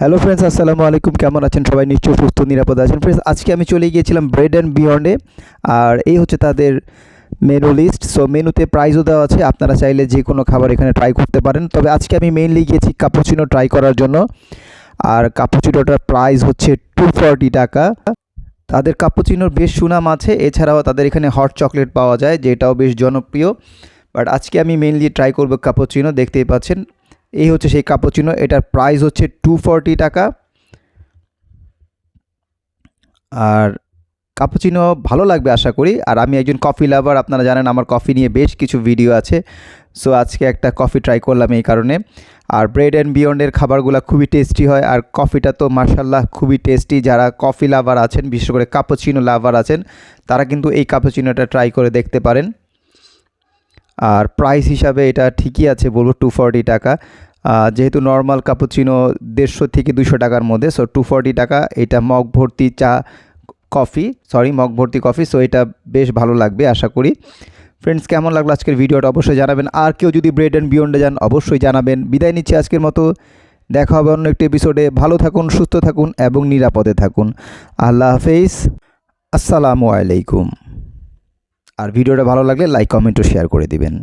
Hello friends আসসালামু আলাইকুম কেমন আছেন সবাই? নিশ্চয়ই সুস্থ, নিরাপদ আছেন। ফ্রেন্ডস আজকে আমি চলে গিয়েছিলাম ব্রেড অ্যান্ড বিয়ন্ডে আর এই হচ্ছে তাদের মেনু লিস্ট সো মেনুতে প্রাইসও দেওয়া আছে। আপনারা চাইলে যে কোনো খাবার এখানে ট্রাই করতে পারেন। তবে আজকে আমি মেইনলি গিয়েছি কাপুচিনো ট্রাই করার জন্য। আর কাপুচিনোটার প্রাইস হচ্ছে টু টাকা। তাদের কাপুচিনোর বেশ সুনাম আছে। এছাড়াও তাদের এখানে হট চকলেট পাওয়া যায়, যেটাও বেশ জনপ্রিয়। বাট আজকে আমি মেইনলি ট্রাই করব কাপুচিনো দেখতেই পাচ্ছেন। এই হচ্ছে সেই কাপুচিনো এটার প্রাইস হচ্ছে টু টাকা। আর কাপুচিনো ভালো লাগবে আশা করি। আর আমি একজন কফি লাভার আপনারা জানেন আমার কফি নিয়ে বেশ কিছু ভিডিও আছে। সো আজকে একটা কফি ট্রাই করলাম এই কারণে। আর ব্রেড অ্যান্ড বিয়ন্ডের খাবারগুলো খুবই টেস্টি হয়। আর কফিটা তো মার্শাল্লাহ খুবই টেস্টি যারা কফি লাভার আছেন, বিশেষ করে কাপুচিনো লাভার আছেন, তারা কিন্তু এই কাপুচিনোটা ট্রাই করে দেখতে পারেন। আর প্রাইস হিসাবে এটা ঠিকই আছে, বলব টু ফর্টি টাকা। যেহেতু নর্মাল কাপুচিনো দেড়শো থেকে দুশো টাকার মধ্যে সো টু ফর্টি টাকা, এটা মগ ভর্তি চা কফি সরি মগ ভর্তি কফি সো এটা বেশ ভালো লাগবে, আশা করি। ফ্রেন্ডস কেমন লাগল আজকের ভিডিওটা? অবশ্যই জানাবেন। আর কেউ যদি ব্রেড অ্যান্ড বিয়ন্ডে যান, অবশ্যই জানাবেন। বিদায় নিচ্ছি আজকের মতো। দেখা হবে অন্য একটি এপিসোডে ভালো থাকুন, সুস্থ থাকুন এবং নিরাপদে থাকুন। আল্লাহ হাফেজ। আসসালামু আলাইকুম। আর ভিডিওটা ভালো লাগলে লাইক কমেন্ট ও শেয়ার করে দিবেন।